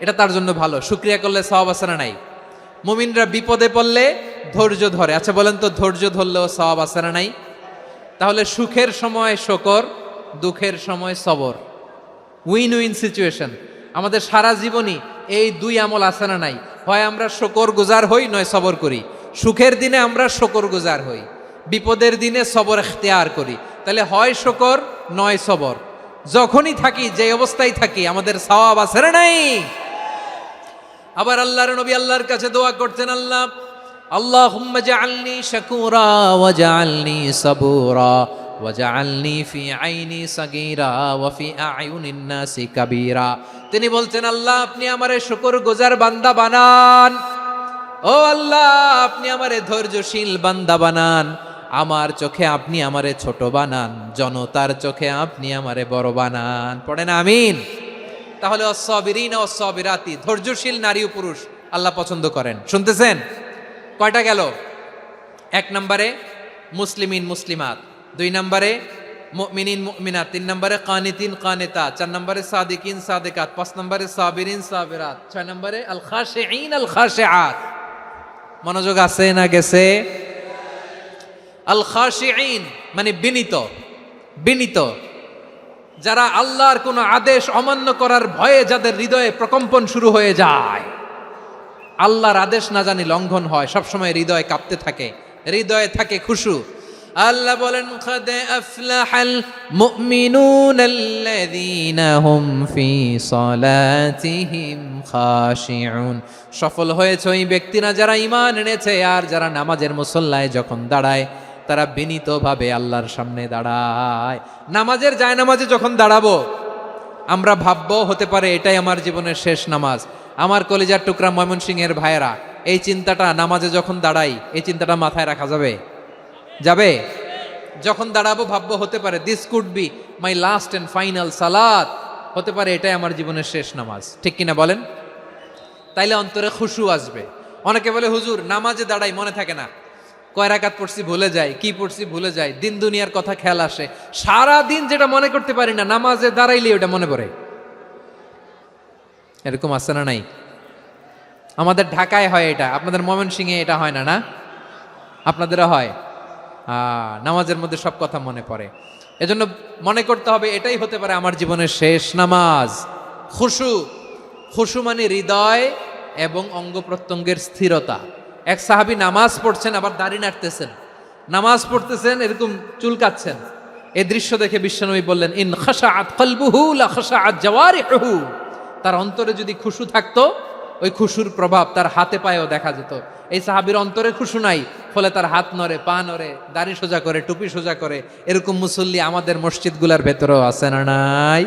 এটা তার জন্য ভালো। শুক্রিয়া করলে সওয়াব আছে না নাই? মুমিনরা বিপদে পড়লে ধৈর্য ধরে। আচ্ছা বলেন তো, ধৈর্য ধরলেও সওয়াব আছে না নাই? তাহলে সুখের সময় শকর, দুঃখের সময় সবর। উইন উইন সিচুয়েশন আমাদের সারা জীবনই এই দুই আমল আছে না নাই? হয় আমরা শকর গুজার হই, নয় সবর করি। সুখের দিনে আমরা শকর গুজার হই। বিপদের দিনে সবর এখতেয়ার করি। তাহলে হয় শকর, নয় সবর। যখনই থাকি যে অবস্থায় থাকি, আমাদের সওয়াব আছে না নাই? আবার আল্লাহর নবী আল্লাহর কাছে দোয়া করতেন আল্লাহ আল্লাহ জালনি জাআলনি শাকুরা ওয়া জাআলনি ফি আইনি সাগীরা ওয়া ফি আয়ুনিন নাসি কাবীরা। তিনি বলতেন আল্লাহ, আপনি আমারে শুকর গুজার বান্দা বানান। ও আল্লাহ, আপনি আমারে ধৈর্যশীল বান্দা বানান। আমার চোখে আপনি আমারে ছোট বানান, জনতার চোখে আপনি আমারে বড় বানান। পড়েন আমিন? তাহলে অসবিরিন অসবিরাতি ধৈর্যশীল নারী ও পুরুষ আল্লাহ পছন্দ করেন। শুনতেছেন? কয়টা গেল? এক নম্বরে মুসলিমিন, মুসলিমাত। দুই নম্বরে মুমিনিন, মুমিনাত। তিন নম্বরে কানিতিন, কানেতা। চার নম্বরে সাদিকিন, সাদিকাত। পাঁচ নম্বরে সাবিরিন, সাবিরাত। ছয় নম্বরে আল খাশিঈন আল খাশিআত মনোযোগ আছে না গেছে? আল খাশিঈন মানে বিনীত। বিনীত। যারা আল্লাহর কোনো আদেশ অমান্য করার ভয়ে যাদের হৃদয়ে প্রকম্পন শুরু হয়ে যায়। আল্লাহর আদেশ না জানি লঙ্ঘন হয়, সবসময় হৃদয় কাঁপতে থাকে, হৃদয়ে থাকে খুশু। আল্লাহ বলেন, খাদে আফলাহাল মুমিনুন আল্লাযীনা হুম ফি সালাতিহিম খাশিউন। সফল হয়েছে ওই ব্যক্তিরা যারা ঈমান এনেছে আর যারা নামাজের মুসল্লায় যখন দাঁড়ায় তারা বিনীতভাবে আল্লাহর সামনে দাঁড়ায়। নামাজের যায় নামাজে যখন দাঁড়াবো, আমরা ভাববো হতে পারে এটাই আমার জীবনের শেষ নামাজ। আমার কলিজার টুকরা ময়মনসিংহের ভাইয়েরা, এই চিন্তাটা নামাজে যখন দাঁড়াই, এই চিন্তাটা মাথায় রাখা যাবে? যাবে? যখন দাঁড়াবো, ভাববো হতে পারে this could be my last and final সালাত হতে পারে এটাই আমার জীবনের শেষ নামাজ। ঠিক কিনা বলেন? তাইলে অন্তরে খুশু আসবে। অনেকে বলে, হুজুর, নামাজে দাঁড়াই মনে থাকে না। কয় রাকাত পড়ছি ভুলে যায় কি পড়ছি ভুলে যায় দিন দুনিয়ার কথা খেয়াল আসে। সারা দিন যেটা মনে করতে পারি না, নামাজে দাঁড়াইলে ওটা মনে পড়ে। এরকম আছে না নাই? আমাদের ঢাকায় হয় এটা, আপনাদের ময়মনসিংহে এটা হয় না না? আপনাদেরও হয়? নামাজের মধ্যে সব কথা মনে পড়ে। এজন্য মনে করতে হবে, এটাই হতে পারে আমার জীবনের শেষ নামাজ। খুশু খুশু মানে হৃদয় এবং অঙ্গ প্রত্যঙ্গের স্থিরতা। এক সাহাবি নামাজ পড়ছেন, আবার দাড়ি নাড়তেছেন। নামাজ পড়তেছেন, এরকম চুলকাচ্ছেন এই দৃশ্য দেখে বিশ্বনবী বললেন, ইন খাশাআত কলবুহু লা খাশাআত জাওয়ারিহুহু। তার অন্তরে যদি খুশু থাকতো, ওই খুশুর প্রভাব তার হাতে পায়েও দেখা যেত। এই সাহাবির অন্তরে খুশু নাই, ফলে তার হাত নড়ে, পা নড়ে, দাড়ি সোজা করে, টুপি সোজা করে, এরকম মুসল্লি আমাদের মসজিদগুলার ভেতরেও আছে না নাই?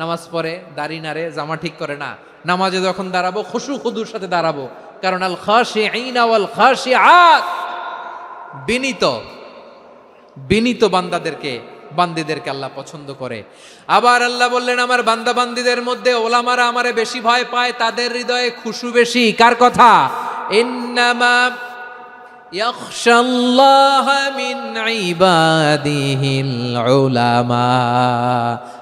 নামাজ পড়ে, দাড়ি নাড়ে, জামা ঠিক করে না। নামাজে যখন দাঁড়াবো, খুশু খুদুর সাথে দাঁড়াবো। কারণ আল খাসে আইনাওয়াল খাসে আত বিনীত বিনীত বান্দাদেরকে, বান্দিদেরকে আল্লাহ পছন্দ করে। আবার আল্লাহ বললেন, আমার বান্দা বান্দিদের মধ্যে ওলামারা আমারে বেশি ভয় পায়, তাদের হৃদয়ে খুশু বেশি। কার কথা? ইন্নামা ইয়াখশাল্লাহ মিন ইবাদিহিল উলামা।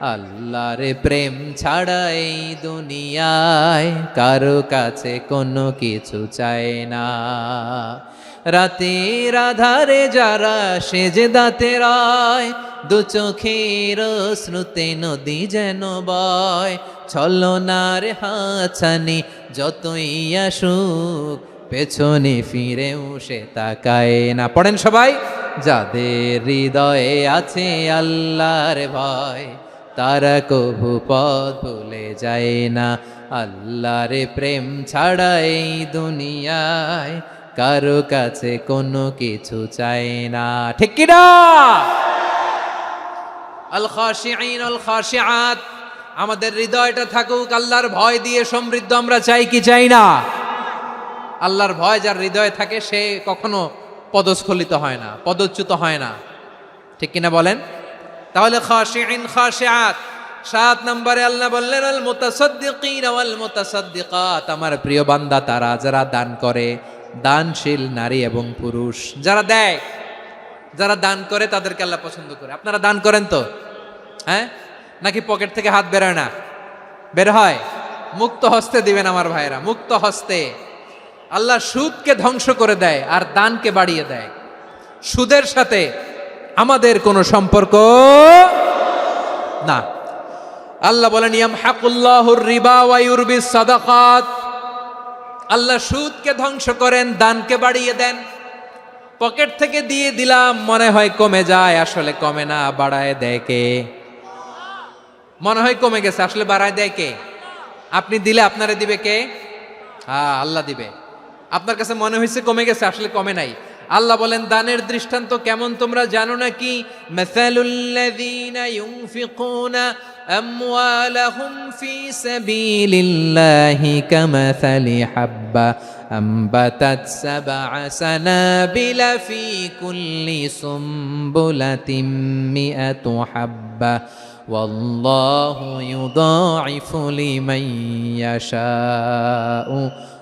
আল্লাহর প্রেম ছাড়া এই দুনিয়ায় কারও কাছে কোনো কিছু চায় না। রাতের আধারে যারা সেজে দাঁতে রায়, দু চোখের শ্রুতে নদী যেন বয়। ছলনার হাছানি যতই আসুক, পেছনে ফিরেও সে তাকায় না। পড়েন সবাই, যাদের হৃদয়ে আছে আল্লাহর ভয় তারা কভু পথ ভুলে যায় না। আল্লাহর প্রেম ছাড়া এই দুনিয়ায় কারও কাছে কোনো কিছু চায় না। ঠিক কিনা আল খাশিঈন আল খাশিআত আমাদের হৃদয়টা থাকুক, আল্লাহর ভয় দিয়ে সমৃদ্ধ আমরা চাই কি চাই না? আল্লাহর ভয় যার হৃদয়ে থাকে, সে কখনো পদস্খলিত হয় না, পদচ্যুত হয় না। ঠিক কিনা বলেন? তাহলে খাশিঈন খাশিআত। সাত নম্বরে আল্লাহ বললেন, আল মুতাসাদ্দিকিন ওয়াল মুতাসাদ্দিকাত। আমার প্রিয় বান্দা, তারা যারা দান করে, দানশীল নারী এবং পুরুষ, যারা দেয়, যারা দান করে তাদেরকে আল্লাহ পছন্দ করে। আপনারা দান করেন তো? হ্যাঁ? নাকি পকেট থেকে হাত বেরোয় না? বের হয়? মুক্ত হস্তে দিবেন আমার ভাইরা মুক্ত হস্তে। আল্লাহ সুদকে ধ্বংস করে দেয় আর দানকে বাড়িয়ে দেয়। সুদের সাথে আমাদের কোনো সম্পর্ক না। আল্লাহ বলেন ইয়াম হাকুল্লাহুর রিবা ওয়ায়ুরবিস সাদাকাত। আল্লাহ সুদকে ধ্বংস করেন, দানকে বাড়িয়ে দেন। পকেট থেকে দিয়ে দিলাম, মনে হয় কমে যায়, আসলে কমে না, বাড়ায় দেয় কে? মনে হয় কমে গেছে, আসলে বাড়ায় দেয় কে? আপনি দিলে আপনারে দিবে কে? হ্যাঁ আল্লাহ দিবে। আপনার কাছে মনে হয়েছে কমে গেছে, আসলে কমে নাই। আল্লাহ বলেন দানের দৃষ্টান্ত কেমন তোমরা জানো নাকি মাসালুল্লাযীনা ইউনফিকুনা আমওয়ালাহুম ফি সাবিলিল্লাহি কামাসালি হাব্বা أنبتت سبع سنابل في كل سنبلة مئة حبة والله يضاعف لمن يشاء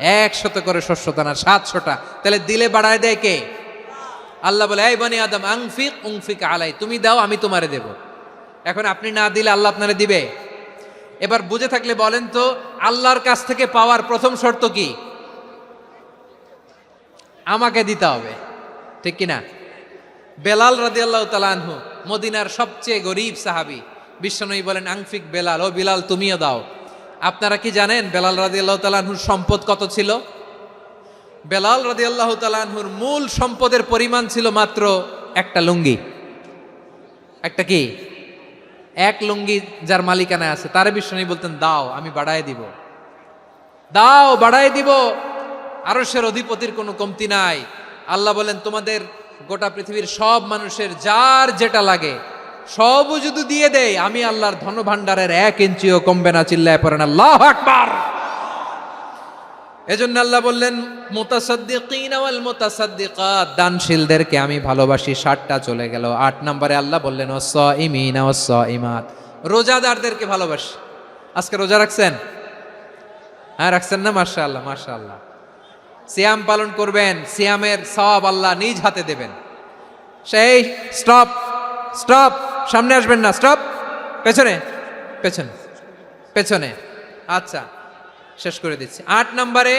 একশত করে শস্য দানা সাতশোটা। তাহলে দিলে বাড়ায় দেয় কে? আল্লাহ বলে, এই বনি আদম, আংফিক, উংফিক আলাই, তুমি দাও, আমি তোমারে দেব। এখন আপনি না দিলে আল্লাহ আপনারে দিবে? এবার বুঝে থাকলে বলেন তো, আল্লাহর কাছ থেকে পাওয়ার প্রথম শর্ত কি? আমাকে দিতে হবে। ঠিক কিনা? বেলাল রাদি আল্লাহ তালানহু মদিনার সবচেয়ে গরিব সাহাবি বিশ্বনয়ী বলেন, আংফিক বেলাল, ও বিলাল, তুমিও দাও। আপনারা কি জানেন বেলাল রাদি আল্লাহ তালানহুর সম্পদ কত ছিল? বেলাল রাদি আল্লাহ তালানহুর মূল সম্পদের পরিমাণ ছিল মাত্র একটা লুঙ্গি। একটা কি? এক লুঙ্গি যার মালিকানায় আছে। তারে বিশ্বনয়ী বলতেন, দাও, আমি বাড়ায় দিব। দাও, বাড়ায় দিব। আরশের অধিপতির কোনো কমতি নাই। আল্লাহ বলেন, তোমাদের গোটা পৃথিবীর সব মানুষের যার যেটা লাগে সবও যদি দিয়ে দেয়, আমি আল্লাহর ধন ভাণ্ডারের এক ইঞ্চিও কমবে না, চিল্লায় পড়েন আল্লাহ আকবার। এজন্য আল্লাহ বললেন দানশীলদেরকে আমি ভালোবাসি, ষাটটা চলে গেল। আট নম্বরে আল্লাহ বললেন ওয়াসসাইমিন ওয়াসসাইমাত রোজাদারদেরকে ভালোবাসি। আজকে রোজা রাখছেন? হ্যাঁ রাখছেন না? মাশাআল্লাহ মাশাআল্লাহ। সিয়াম পালন করবেন, সিয়ামের সব আল্লাহ নিজ হাতে দেবেন। সেই, স্টপ স্টপ। সামনে আসবেন না স্টপ পেছনে পেছনে পেছনে। আচ্ছা শেষ করে দিচ্ছি। আট নম্বরে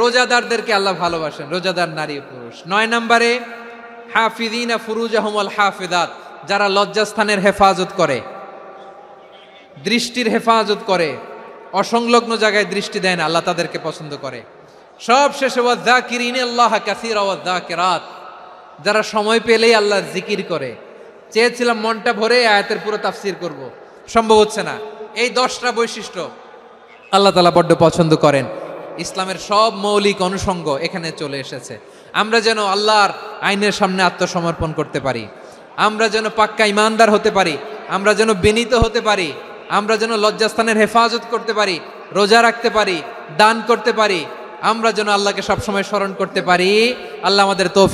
রোজাদারদেরকে আল্লাহ ভালোবাসেন, রোজাদার নারী পুরুষ। নয় নম্বরে হাফিদিনা ফুরুজাহমল হাফিদাত যারা লজ্জাস্থানের হেফাজত করে, দৃষ্টির হেফাজত করে, অসংলগ্ন জায়গায় দৃষ্টি দেন আল্লাহ তাদেরকে পছন্দ করে। সব শেষে ওয়াদ্দাকিরিন আল্লাহ কাসির ওয়াদ্দাকিরাত যারা সময় পেলেই আল্লাহ জিকির করে। চেয়েছিলাম মনটা ভরে আয়াতের পুরো তাফসির করব। সম্ভব হচ্ছে না। এই দশটা বৈশিষ্ট্য আল্লাহ তালা বড্ড পছন্দ করেন। ইসলামের সব মৌলিক অনুষঙ্গ এখানে চলে এসেছে। আমরা যেন আল্লাহর আইনের সামনে আত্মসমর্পণ করতে পারি। আমরা যেন পাক্কা ইমানদার হতে পারি। আমরা যেন বিনীত হতে পারি। আমরা যেন লজ্জাস্থানের হেফাজত করতে পারি। রোজা রাখতে পারি। দান করতে পারি। আমরা যেন আল্লাহকে সবসময় স্মরণ করতে পারি। আল্লাহ আমাদের তৌফিক